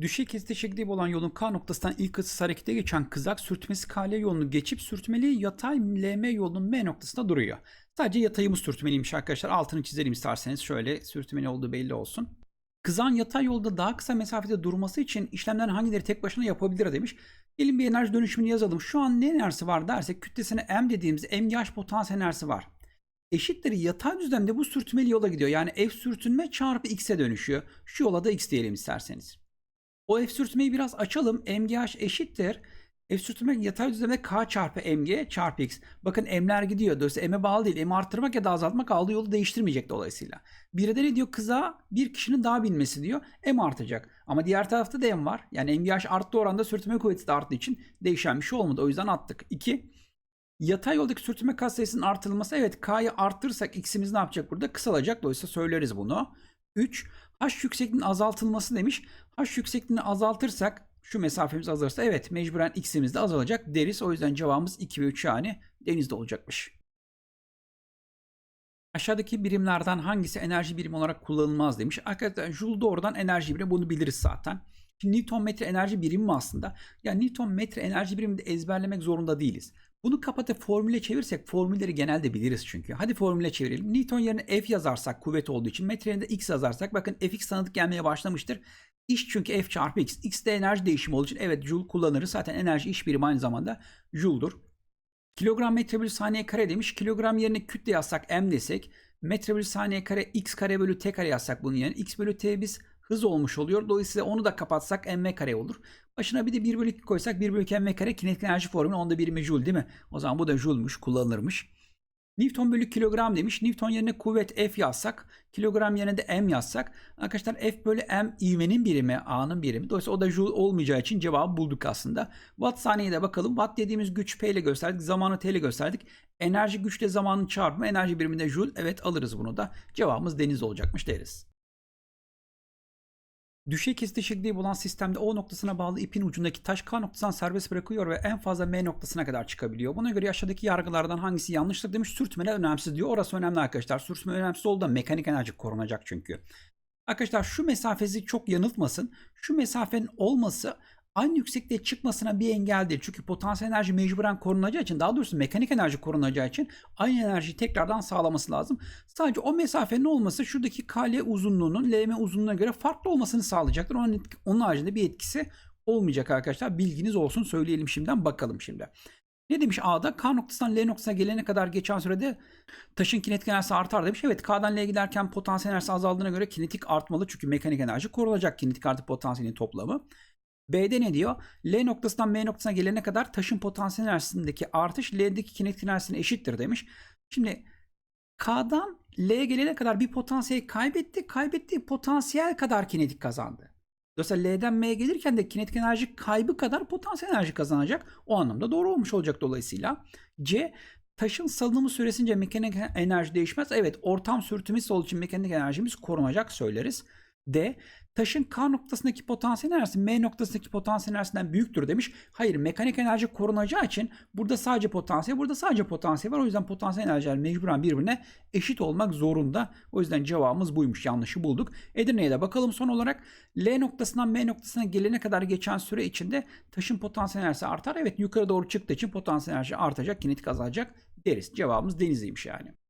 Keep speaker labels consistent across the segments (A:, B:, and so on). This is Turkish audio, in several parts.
A: Düşey kesite şekli olan yolun K noktasından ilk hızsız harekete geçen kızak sürtmesi KL yolunu geçip sürtmeli yatay LM yolunun M noktasında duruyor. Sadece yatayımız sürtmeliymiş arkadaşlar. Altını çizelim isterseniz. Şöyle sürtmeli olduğu belli olsun. Kızağın yatay yolda daha kısa mesafede durması için işlemlerin hangileri tek başına yapabilir demiş. Gelin bir enerji dönüşümünü yazalım. Şu an ne enerjisi var dersek kütlesine M dediğimiz MGH potansiyel enerjisi var. Eşittir yatay düzlemde bu sürtmeli yola gidiyor. Yani F sürtünme çarpı X'e dönüşüyor. Şu yola da X diyelim isterseniz. O F sürtünmeyi biraz açalım. MGH eşittir. F sürtünme yatay düzlemde K çarpı MG çarpı X. Bakın M'ler gidiyor. Dolayısıyla M'e bağlı değil. M'i arttırmak ya da azaltmak aldığı yolu değiştirmeyecek dolayısıyla. Bir de ne diyor? Kıza bir kişinin daha binmesi diyor. M artacak. Ama diğer tarafta da M var. Yani MGH arttığı oranda sürtünme kuvveti de arttığı için değişen bir şey olmadı. O yüzden attık. 2. Yatay yoldaki sürtünme kat sayısının artırılması. Evet K'yı arttırırsak X'imiz ne yapacak burada? Kısalacak. Dolayısıyla söyleriz bunu. 3. H yüksekliğinin azaltılması demiş. H yüksekliğini azaltırsak şu mesafemiz azalırsa evet mecburen x'imiz de azalacak deriz. O yüzden cevabımız 2 ve 3 yani denizde olacakmış. Aşağıdaki birimlerden hangisi enerji birimi olarak kullanılmaz demiş. Arkadaşlar Joule doğrudan enerji birimi bunu biliriz zaten. Şimdi Newton metre enerji birimi mi aslında? Ya Newton metre enerji birimi de ezberlemek zorunda değiliz. Bunu kapatıp formüle çevirsek formülleri genelde biliriz çünkü. Hadi formüle çevirelim. Newton yerine F yazarsak kuvvet olduğu için metre yerine X yazarsak bakın Fx tanıdık gelmeye başlamıştır. İş çünkü F çarpı X. X de enerji değişimi olduğu için evet Joule kullanırız. Zaten enerji iş birimi aynı zamanda Joule'dur. Kilogram metre bölü saniye kare demiş. Kilogram yerine kütle yazsak M desek. Metre bölü saniye kare X kare bölü T kare yazsak bunun yerine. X bölü T biz hız olmuş oluyor. Dolayısıyla onu da kapatsak mv kare olur. Başına bir de 1 bölü 2 koysak 1 bölü 2 mv kare kinetik enerji formülü onda birimi joule değil mi? O zaman bu da joule'muş kullanılırmış. Newton bölü kilogram demiş. Newton yerine kuvvet F yazsak, kilogram yerine de M yazsak. Arkadaşlar F bölü M ivmenin birimi, A'nın birimi. Dolayısıyla o da joule olmayacağı için cevabı bulduk aslında. Watt saniyeye de bakalım. Watt dediğimiz güç P ile gösterdik. Zamanı T ile gösterdik. Enerji güçle zamanın çarpımı. Enerji biriminde joule. Evet alırız bunu da. Cevabımız deniz olacakmış deriz. Düşey kesiti şekli bulan sistemde O noktasına bağlı ipin ucundaki taş K noktasından serbest bırakıyor ve en fazla M noktasına kadar çıkabiliyor. Buna göre aşağıdaki yargılardan hangisi yanlıştır demiş. Sürtme önemsiz diyor. Orası önemli arkadaşlar. Sürtme önemsiz olduğu da mekanik enerji korunacak çünkü. Arkadaşlar şu mesafesi çok yanıltmasın. Şu mesafenin olması aynı yüksekliğe çıkmasına bir engel değil. Çünkü potansiyel enerji mecburen korunacağı için daha doğrusu mekanik enerji korunacağı için aynı enerjiyi tekrardan sağlaması lazım. Sadece o mesafenin olması şuradaki KL uzunluğunun LM uzunluğuna göre farklı olmasını sağlayacaktır. Onun, onun haricinde bir etkisi olmayacak arkadaşlar. Bilginiz olsun söyleyelim şimdiden bakalım şimdi. Ne demiş A'da? K noktasından L noktasına gelene kadar geçen sürede taşın kinetik enerjisi artar demiş. Evet K'dan L'ye giderken potansiyel enerjisi azaldığına göre kinetik artmalı. Çünkü mekanik enerji korunacak kinetik artı potansiyelin toplamı. B'de ne diyor? L noktasından M noktasına gelene kadar taşın potansiyel enerjisindeki artış L'deki kinetik enerjisine eşittir demiş. Şimdi K'dan L'ye gelene kadar bir potansiyel kaybetti. Kaybettiği potansiyel kadar kinetik kazandı. Dolayısıyla L'den M'ye gelirken de kinetik enerji kaybı kadar potansiyel enerji kazanacak. O anlamda doğru olmuş olacak dolayısıyla. C. Taşın salınımı süresince mekanik enerji değişmez. Evet ortam sürtünmesi olduğu için mekanik enerjimiz korunacak söyleriz. D. Taşın K noktasındaki potansiyel enerjisi M noktasındaki potansiyel enerjisinden büyüktür demiş. Hayır mekanik enerji korunacağı için burada sadece potansiyel burada sadece potansiyel var. O yüzden potansiyel enerjiler mecburen birbirine eşit olmak zorunda. O yüzden cevabımız buymuş. Yanlışı bulduk. Edirne'ye de bakalım son olarak. L noktasından M noktasına gelene kadar geçen süre içinde taşın potansiyel enerjisi artar. Evet yukarı doğru çıktığı için potansiyel enerji artacak. Kinetik azalacak deriz. Cevabımız denizliymiş yani.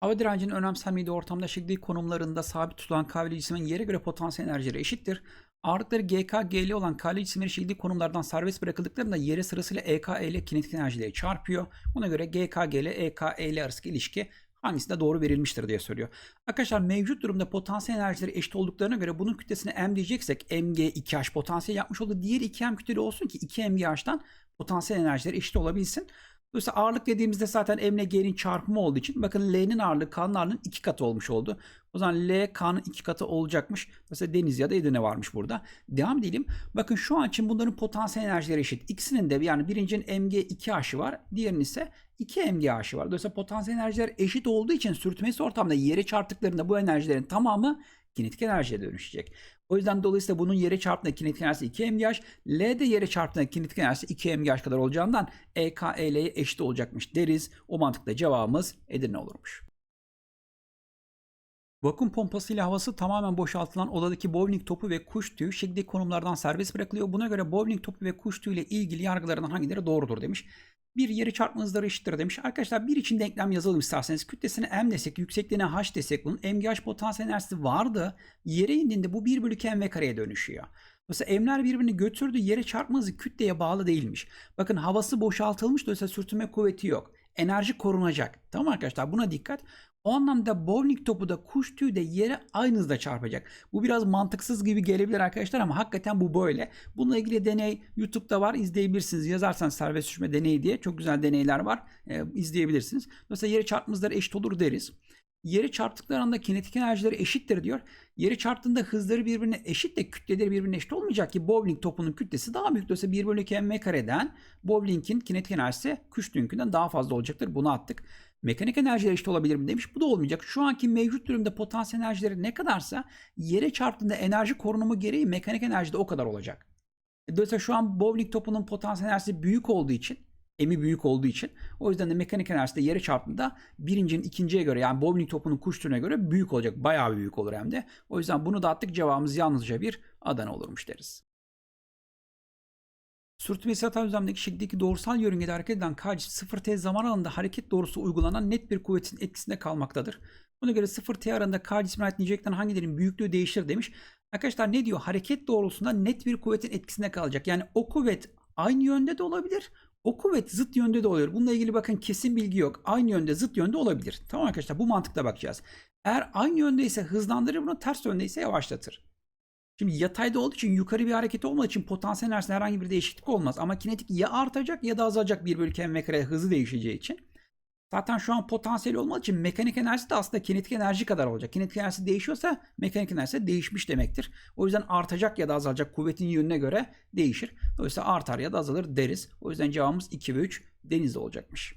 A: Hava direncinin önemsenmediği ortamda şekli konumlarında sabit tutulan kavli cismin yere göre potansiyel enerjileri eşittir. Ağırlıkları GK, GL olan kavli cisimleri şekli konumlardan serbest bırakıldıklarında yere sırasıyla EK, EL kinetik enerjileri çarpıyor. Buna göre GK, GL, EK, EL arasındaki ilişki hangisinde doğru verilmiştir diye soruyor. Arkadaşlar mevcut durumda potansiyel enerjileri eşit olduklarına göre bunun kütlesine M diyeceksek MG 2H potansiyel yapmış oldu. Diğer 2M kütleli olsun ki 2MGH'dan potansiyel enerjileri eşit olabilsin. Dolayısıyla ağırlık dediğimizde zaten M ile G'nin çarpımı olduğu için bakın L'nin ağırlığı K'nın ağırlığının iki katı olmuş oldu. O zaman L K'nın iki katı olacakmış. Mesela Deniz ya da Edirne varmış burada. Devam edelim. Bakın şu an için bunların potansiyel enerjileri eşit. İkisinin de yani birincinin MG 2H'ı var. Diğerinin ise 2 MGH'ı var. Dolayısıyla potansiyel enerjiler eşit olduğu için sürtünmesi ortamda yere çarptıklarında bu enerjilerin tamamı kinetik enerjiye dönüşecek. O yüzden dolayısıyla bunun yere çarptığında kinetik enerjisi 2 mgh, L de yere çarptığında kinetik enerjisi 2 mgh kadar olacağından EK, EL'ye eşit olacakmış deriz. O mantıkla cevabımız Edirne olurmuş. Vakum pompasıyla havası tamamen boşaltılan odadaki bowling topu ve kuş tüyü şekli konumlardan serbest bırakılıyor. Buna göre bowling topu ve kuş tüyü ile ilgili yargılarından hangileri doğrudur demiş. Bir yeri çarpma hızları eşittir demiş. Arkadaşlar bir için denklem yazalım isterseniz. Kütlesine m desek, yüksekliğine h desek bunun MGH potansiyel enerjisi vardı. Yere indiğinde bu 1 bölü 2 mv kareye dönüşüyor. Mesela m'ler birbirini götürdü. Yere çarpma hızı kütleye bağlı değilmiş. Bakın havası boşaltılmış dolayısıyla sürtünme kuvveti yok. Enerji korunacak. Tamam arkadaşlar buna dikkat. O anlamda bowling topu da kuş tüyü de yere aynı hızda çarpacak. Bu biraz mantıksız gibi gelebilir arkadaşlar ama hakikaten bu böyle. Bununla ilgili deney YouTube'da var izleyebilirsiniz. Yazarsanız serbest düşme deneyi diye çok güzel deneyler var. Ee, izleyebilirsiniz. Mesela yere çarpma hızları eşit olur deriz. Yere çarptıkları anda kinetik enerjileri eşittir diyor. Yere çarptığında hızları birbirine eşit de kütleleri birbirine eşit olmayacak ki bowling topunun kütlesi daha büyük. Dolayısıyla 1 bölü 2 m kareden bowlingin kinetik enerjisi kuş tüyünkinden daha fazla olacaktır. Bunu attık. Mekanik enerjiler eşit olabilir mi demiş. Bu da olmayacak. Şu anki mevcut durumda potansiyel enerjileri ne kadarsa yere çarptığında enerji korunumu gereği mekanik enerji de o kadar olacak. Dolayısıyla şu an bowling topunun potansiyel enerjisi büyük olduğu için emi büyük olduğu için o yüzden de mekanik enerjisi de yere çarptığında birincinin ikinciye göre yani bowling topunun kuş türüne göre büyük olacak. Bayağı büyük olur hem de. O yüzden bunu da attık cevabımız yalnızca bir Adana olurmuş deriz. Sürtünmesi yatay düzlemdeki şekildeki doğrusal yörüngede hareket eden k cisim 0t zaman aralığında hareket doğrusu uygulanan net bir kuvvetin etkisinde kalmaktadır. Buna göre 0t aralığında k cismine ait nicelikten hangilerinin büyüklüğü değişir demiş. Arkadaşlar ne diyor? Hareket doğrultusunda net bir kuvvetin etkisinde kalacak. Yani o kuvvet aynı yönde de olabilir. O kuvvet zıt yönde de oluyor. Bununla ilgili bakın kesin bilgi yok. Aynı yönde zıt yönde olabilir. Tamam arkadaşlar bu mantıkla bakacağız. Eğer aynı yönde ise hızlandırır bunu ters yönde ise yavaşlatır. Şimdi yatayda olduğu için yukarı bir hareket olmadığı için potansiyel enerjisinde herhangi bir değişiklik olmaz. Ama kinetik ya artacak ya da azalacak 1 bölü km kare hızı değişeceği için. Zaten şu an potansiyel olmadığı için mekanik enerjisi de aslında kinetik enerji kadar olacak. Kinetik enerjisi değişiyorsa mekanik enerjisi de değişmiş demektir. O yüzden artacak ya da azalacak kuvvetin yönüne göre değişir. Dolayısıyla artar ya da azalır deriz. O yüzden cevabımız 2 ve 3 denizde olacakmış.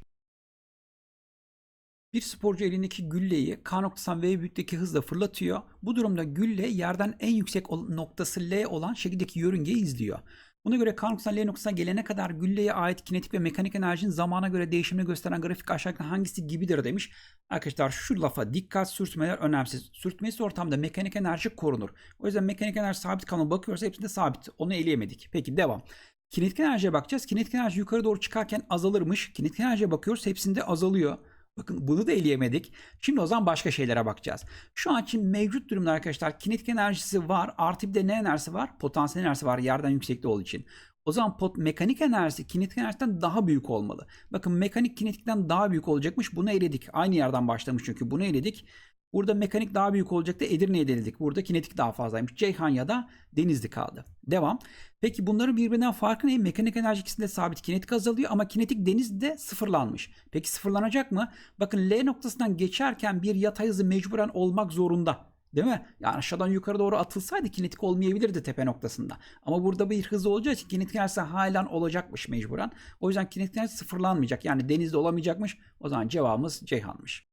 A: Bir sporcu elindeki gülleyi K noktasından V büyüklükteki hızla fırlatıyor. Bu durumda gülle yerden en yüksek noktası L olan şekildeki yörüngeyi izliyor. Buna göre K noktasından L noktasına gelene kadar gülleye ait kinetik ve mekanik enerjinin zamana göre değişimini gösteren grafik aşağıdaki hangisi gibidir demiş. Arkadaşlar şu lafa dikkat sürtmeler önemsiz. Sürtmesi ortamda mekanik enerji korunur. O yüzden mekanik enerji sabit kalma bakıyoruz hepsinde sabit. Onu eleyemedik. Peki devam. Kinetik enerjiye bakacağız. Kinetik enerji yukarı doğru çıkarken azalırmış. Kinetik enerjiye bakıyoruz hepsinde azalıyor. Bakın bunu da eleyemedik. Şimdi o zaman başka şeylere bakacağız. Şu an için mevcut durumda arkadaşlar kinetik enerjisi var. Artı bir de ne enerjisi var? Potansiyel enerjisi var yerden yüksekte olduğu için. O zaman pot, mekanik enerjisi kinetik enerjiden daha büyük olmalı. Bakın mekanik kinetikten daha büyük olacakmış. Bunu eledik. Aynı yerden başlamış çünkü bunu eledik. Burada mekanik daha büyük olacaktı. Edirne'ye denedik. Burada kinetik daha fazlaymış. Ceyhan ya da Denizli kaldı. Devam. Peki bunların birbirinden farkı ne? Mekanik enerji ikisinde sabit. Kinetik azalıyor ama kinetik denizde sıfırlanmış. Peki sıfırlanacak mı? Bakın L noktasından geçerken bir yatay hızı mecburen olmak zorunda. Değil mi? Yani aşağıdan yukarı doğru atılsaydı kinetik olmayabilirdi tepe noktasında. Ama burada bir hızı olacağı için kinetik enerjisi halen olacakmış mecburen. O yüzden kinetik enerjisi sıfırlanmayacak. Yani denizde olamayacakmış. O zaman cevabımız Ceyhan'mış.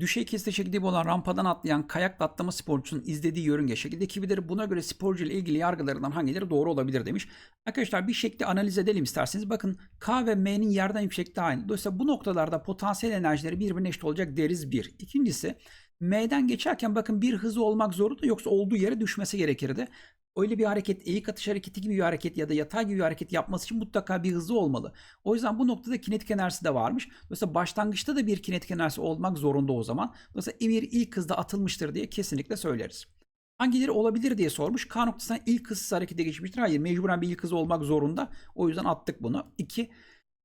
A: Düşey kesite şekilde olan rampadan atlayan kayak atlama sporcusunun izlediği yörünge şekilde kibileri buna göre sporcu ile ilgili yargılarından hangileri doğru olabilir demiş. Arkadaşlar bir şekli analiz edelim isterseniz. Bakın K ve M'nin yerden yüksekliği aynı. Dolayısıyla bu noktalarda potansiyel enerjileri birbirine eşit olacak deriz bir. İkincisi M'den geçerken bakın bir hızı olmak zorunda yoksa olduğu yere düşmesi gerekirdi öyle bir hareket, eğik atış hareketi gibi bir hareket ya da yatay gibi bir hareket yapması için mutlaka bir hızı olmalı. O yüzden bu noktada kinetik enerjisi de varmış. Dolayısıyla başlangıçta da bir kinetik enerjisi olmak zorunda o zaman. Dolayısıyla emir ilk hızda atılmıştır diye kesinlikle söyleriz. Hangileri olabilir diye sormuş. K noktasından ilk hızsız harekete geçmiştir. Hayır mecburen bir ilk hızı olmak zorunda. O yüzden attık bunu. 2.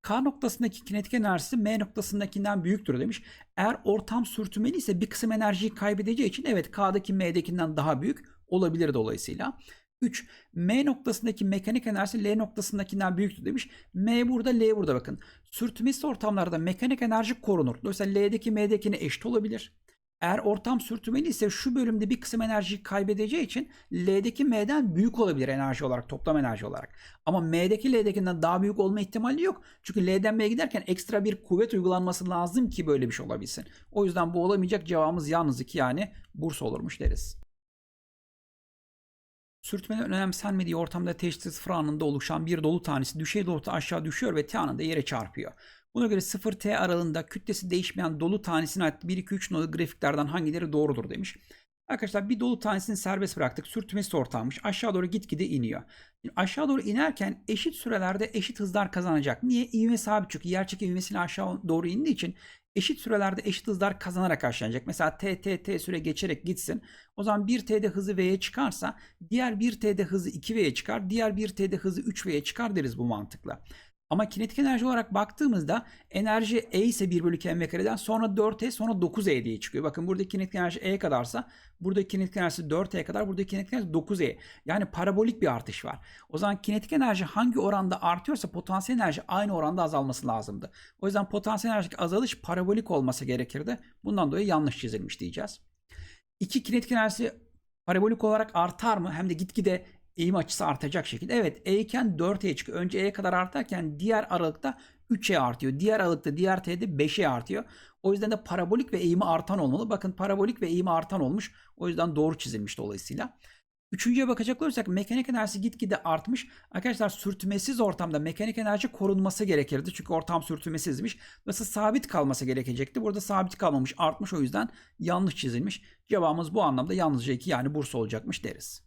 A: K noktasındaki kinetik enerjisi M noktasındakinden büyüktür demiş. Eğer ortam sürtünmeli ise bir kısım enerjiyi kaybedeceği için evet K'daki M'dekinden daha büyük olabilir dolayısıyla. 3. M noktasındaki mekanik enerjisi L noktasındakinden büyüktür demiş. M burada, L burada bakın. Sürtünmesiz ortamlarda mekanik enerji korunur. Dolayısıyla L'deki M'dekine eşit olabilir. Eğer ortam sürtünmeli ise şu bölümde bir kısım enerjiyi kaybedeceği için L'deki M'den büyük olabilir enerji olarak, toplam enerji olarak. Ama M'deki L'dekinden daha büyük olma ihtimali yok. Çünkü L'den M'ye giderken ekstra bir kuvvet uygulanması lazım ki böyle bir şey olabilsin. O yüzden bu olamayacak cevabımız yalnız iki yani Bursa olurmuş deriz. Sürtmenin önemsenmediği ortamda teşhis sıfır anında oluşan bir dolu tanesi düşey doğrultuda aşağı düşüyor ve T anında yere çarpıyor. Buna göre 0T aralığında kütlesi değişmeyen dolu tanesine ait 1, 2, 3 nolu grafiklerden hangileri doğrudur demiş. Arkadaşlar bir dolu tanesini serbest bıraktık. Sürtünmesi de ortağımış. Aşağı doğru gitgide iniyor. Şimdi aşağı doğru inerken eşit sürelerde eşit hızlar kazanacak. Niye? İvme sabit çünkü yer çekimi ivmesiyle aşağı doğru indiği için eşit sürelerde eşit hızlar kazanarak aşağılanacak. Mesela t, t, t süre geçerek gitsin. O zaman 1t'de hızı v'ye çıkarsa diğer 1t'de hızı 2v'ye çıkar. Diğer 1t'de hızı 3v'ye çıkar deriz bu mantıkla. Ama kinetik enerji olarak baktığımızda enerji E ise 1 bölü 2 mv kareden sonra 4E sonra 9E diye çıkıyor. Bakın buradaki kinetik enerji E kadarsa buradaki kinetik enerjisi 4E kadar buradaki kinetik enerji 9E. Yani parabolik bir artış var. O zaman kinetik enerji hangi oranda artıyorsa potansiyel enerji aynı oranda azalması lazımdı. O yüzden potansiyel enerjideki azalış parabolik olması gerekirdi. Bundan dolayı yanlış çizilmiş diyeceğiz. İki kinetik enerjisi parabolik olarak artar mı? Hem de gitgide eğim açısı artacak şekilde. Evet E iken 4E çıkıyor. Önce E'ye kadar artarken diğer aralıkta 3E artıyor. Diğer aralıkta diğer T'de 5E artıyor. O yüzden de parabolik ve eğimi artan olmalı. Bakın parabolik ve eğimi artan olmuş. O yüzden doğru çizilmiş dolayısıyla. Üçüncüye bakacak olursak mekanik enerjisi gitgide artmış. Arkadaşlar sürtünmesiz ortamda mekanik enerji korunması gerekirdi. Çünkü ortam sürtünmesizmiş. Nasıl sabit kalması gerekecekti. Burada sabit kalmamış artmış o yüzden yanlış çizilmiş. Cevabımız bu anlamda yalnızca 2 yani Bursa olacakmış deriz.